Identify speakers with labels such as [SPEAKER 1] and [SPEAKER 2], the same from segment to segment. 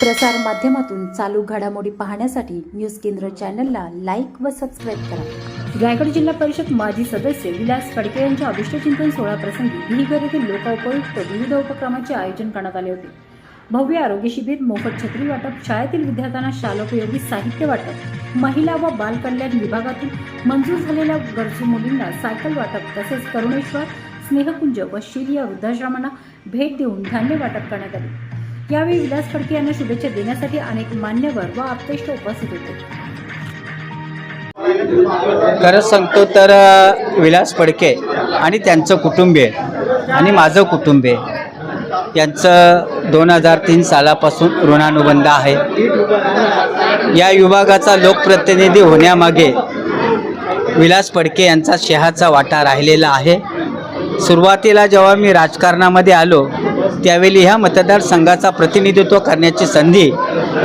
[SPEAKER 1] प्रसार माध्यमातून चालू घडामोडी पाहण्यासाठी न्यूज केंद्र चॅनलला लाईक व सबस्क्राईब करा. रायगड जिल्हा परिषद माजी सदस्य विलास फडके यांच्या अभिष्टचिंतन सोहळा प्रसंगी बिहीगर येथील लोकउपयुक्त विविध उपक्रमांचे आयोजन करण्यात आले होते. भव्य आरोग्य शिबिर मोफत छत्री वाटप शाळेतील विद्यार्थ्यांना शालोपयोगी साहित्य वाटप महिला व बाल कल्याण विभागातून मंजूर झालेल्या गरजू मुलींना सायकल वाटप तसेच करुणेश्वर स्नेहकुंज व शिर्या या वृद्धाश्रमांना भेट देऊन धान्य वाटप करण्यात आले. यावेळी विलास फडके यांना शुभेच्छा देण्यासाठी अनेक मान्यवर व आप्तेष्ट उपस्थित होते.
[SPEAKER 2] खरंच सांगतो तर विलास फडके आणि त्यांचं कुटुंबीय आणि माझं कुटुंबीय यांचं दोन हजार तीन सालापासून ऋणानुबंध आहे. या विभागाचा लोकप्रतिनिधी होण्यामागे विलास फडके यांचा शहाचा वाटा राहिलेला आहे. सुरुवातीला जेव्हा मी राजकारणामध्ये आलो त्यावेळी ह्या मतदारसंघाचा प्रतिनिधित्व करण्याची संधी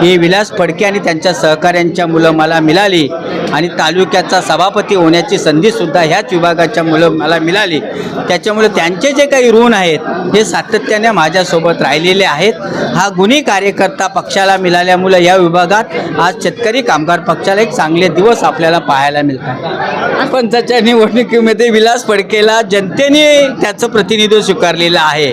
[SPEAKER 2] ही विलास फडके आणि त्यांच्या सहकाऱ्यांच्या मुलं मला मिळाली. आणि तालुक्याचा सभापती होण्याची संधीसुद्धा ह्याच विभागाच्या मुलं मला मिळाली. त्याच्यामुळे त्यांचे जे काही ऋण आहेत हे सातत्याने माझ्यासोबत राहिलेले आहेत. हा गुन्ही कार्यकर्ता पक्षाला मिळाल्यामुळं या विभागात आज शेतकरी कामगार पक्षाला एक चांगले दिवस आपल्याला पाहायला मिळतात. पंचाच्या निवडणुकीमध्ये विलास फडकेला जनतेने त्याचं प्रतिनिधित्व स्वीकारलेलं आहे.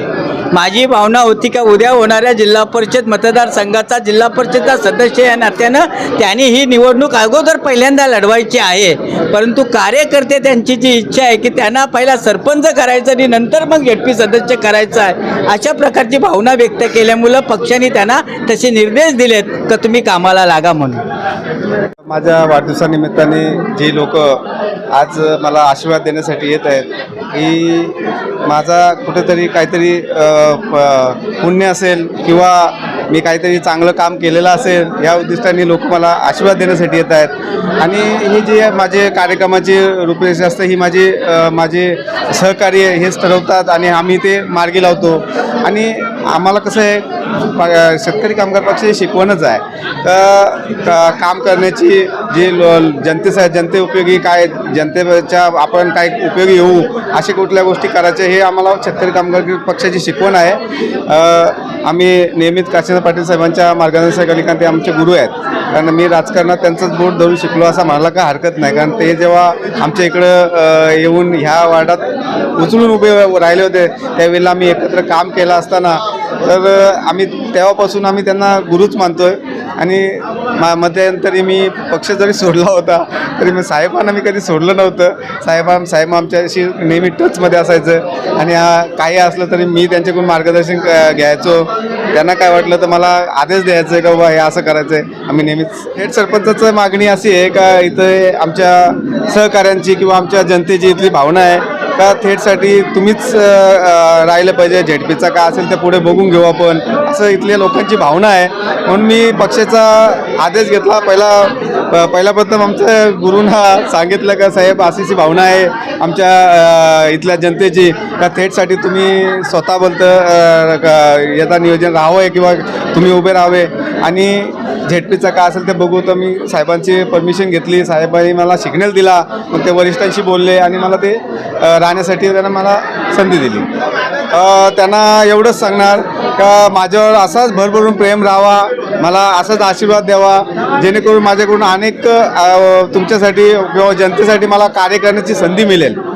[SPEAKER 2] माझी भावना होती का उद्या होणाऱ्या जिल्हा परिषद मतदारसंघाचा जिल्हा परिषदचा सदस्य या नात्यानं त्यांनी ही निवडणूक अगोदर पहिल्यांदा लढवायची आहे. परंतु कार्यकर्ते त्यांची जी इच्छा आहे की त्यांना पहिला सरपंच करायचं आणि नंतर मग झेडपी सदस्य करायचं आहे अशा प्रकारची भावना व्यक्त केल्यामुळं पक्षाने त्यांना तसे निर्देश दिलेत का तुम्ही कामाला लागा म्हणून?
[SPEAKER 3] माझ्या वाढदिवसानिमित्ताने जे लोक आज मला आशीर्वाद देण्यासाठी येत आहेत की माझा कुठेतरी काहीतरी प- पुण्य असेल किंवा मी काहीतरी चांगलं काम केलेलं असेल या उद्दिष्टाने लोक मला आशीर्वाद देण्यासाठी येत आहेत. आणि ही जी माझे कार्यक्रमाची रूपरेषा असते ही माझी माझे सहकार्य हेच ठरवतात आणि आम्ही ते मार्गी लावतो. आणि आम्हाला कसं आहे शेतकरी कामगार पक्षाची शिकवणच आहे. तर का- काम करण्याची जी लो- जनतेसा जनते उपयोगी काय जनतेच्या आपण काय उपयोगी येऊ अशा कुठल्या गोष्टी करायच्या हे आम्हाला शेतकरी कामगार पक्षाची शिकवण आहे. आम्ही नियमित काशीनाथ पाटील साहेबांच्या मार्गदर्शनाखाली कारण ते आमचे गुरु आहेत. कारण मी राजकारणात त्यांचंच बोट धरून शिकलो असं म्हणायला काय हरकत नाही. कारण ते जेव्हा आमच्या इकडं येऊन ह्या वार्डात उचलून उभे राहिले होते त्यावेळेला आम्ही एकत्र काम केलं असताना तर आम्ही तेव्हापासून आम्ही त्यांना गुरुच मानतोय. आणि मा मध्यंतरी मी पक्ष जरी सोडला होता तरी मी साहेबांना मी कधी सोडलं नव्हतं. साहेबां साहेब आमच्याशी नेहमी टचमध्ये असायचं. आणि काही असलं तरी मी त्यांच्याकडून मार्गदर्शन क- घ्यायचो. त्यांना काय वाटलं तर मला आदेश द्यायचं आहे का बाबा हे असं करायचं आहे आम्ही नेहमीच थेट सरपंचाचं मागणी अशी आहे का इथं आमच्या सहकाऱ्यांची किंवा आमच्या जनतेची इथली भावना आहे. का थेटसाठी तुम्हीच राहिलं पाहिजे? झेडपीचा का असेल ते पुढे बघून घेऊ आपण. असं इथल्या लोकांची भावना आहे. म्हणून मी पक्षाचा आदेश घेतला. पहिला प- प्रथम आमच्या गुरुंना सांगितलं का साहेब अशीची भावना आहे आमच्या इथल्या जनतेची. का थेटसाठी तुम्ही स्वतः बोलतं याचा नियोजन राहावं आहे किंवा तुम्ही उभे राहावे? आणि झेडपीचा काय असेल ते बघू. तर मी साहेबांची परमिशन घेतली. साहेबांनी मला सिग्नल दिला. मग ते वरिष्ठांशी बोलले आणि मला ते राहण्यासाठी त्यांना मला संधी दिली. त्यांना एवढंच सांगणार का माझ्यावर असाच भरभरून प्रेम राहावा. मला असाच आशीर्वाद द्यावा. जेणेकरून माझ्याकडून अनेक तुमच्यासाठी किंवा जनतेसाठी मला कार्य करण्याची संधी मिळेल.